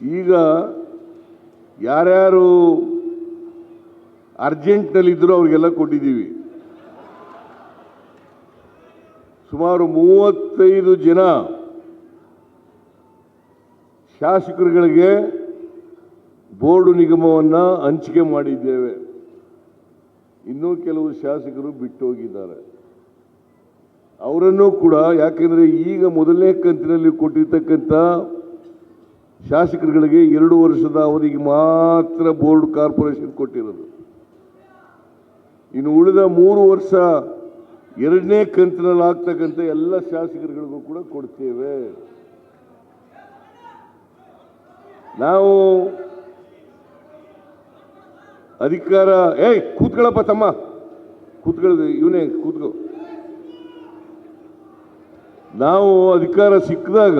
ಈಗ ಯಾರ್ಯಾರು ಅರ್ಜೆಂಟ್ನಲ್ಲಿದ್ದರೂ ಅವ್ರಿಗೆಲ್ಲ ಕೊಟ್ಟಿದ್ದೀವಿ. ಸುಮಾರು ಮೂವತ್ತೈದು ಜನ ಶಾಸಕರುಗಳಿಗೆ ಬೋರ್ಡು ನಿಗಮವನ್ನು ಹಂಚಿಕೆ ಮಾಡಿದ್ದೇವೆ. ಇನ್ನೂ ಕೆಲವು ಶಾಸಕರು ಬಿಟ್ಟು ಹೋಗಿದ್ದಾರೆ ಅವರನ್ನು ಕೂಡ ಯಾಕೆಂದರೆ ಈಗ ಮೊದಲನೇ ಕಂತಿನಲ್ಲಿ ಕೊಟ್ಟಿರ್ತಕ್ಕಂಥ ಶಾಸಕರುಗಳಿಗೆ ಎರಡು ವರ್ಷದ ಅವಧಿಗೆ ಮಾತ್ರ ಬೋರ್ಡ್ ಕಾರ್ಪೊರೇಷನ್ ಕೊಟ್ಟಿರೋದು. ಇನ್ನು ಉಳಿದ ಮೂರು ವರ್ಷ ಎರಡನೇ ಕಂತಿನಲ್ಲಿ ಆಗ್ತಕ್ಕಂಥ ಎಲ್ಲ ಶಾಸಕರುಗಳಿಗೂ ಕೂಡ ಕೊಡ್ತೇವೆ. ನಾವು ಅಧಿಕಾರ, ಏಯ್, ಕೂತ್ಕೊಳ್ಳಪ್ಪ ತಮ್ಮ. ಕೂತ್ಕೊಳ್ಳೋದು, ಇವನೇ, ಕೂತ್ಕೋ. ನಾವು ಅಧಿಕಾರ ಸಿಕ್ಕಿದಾಗ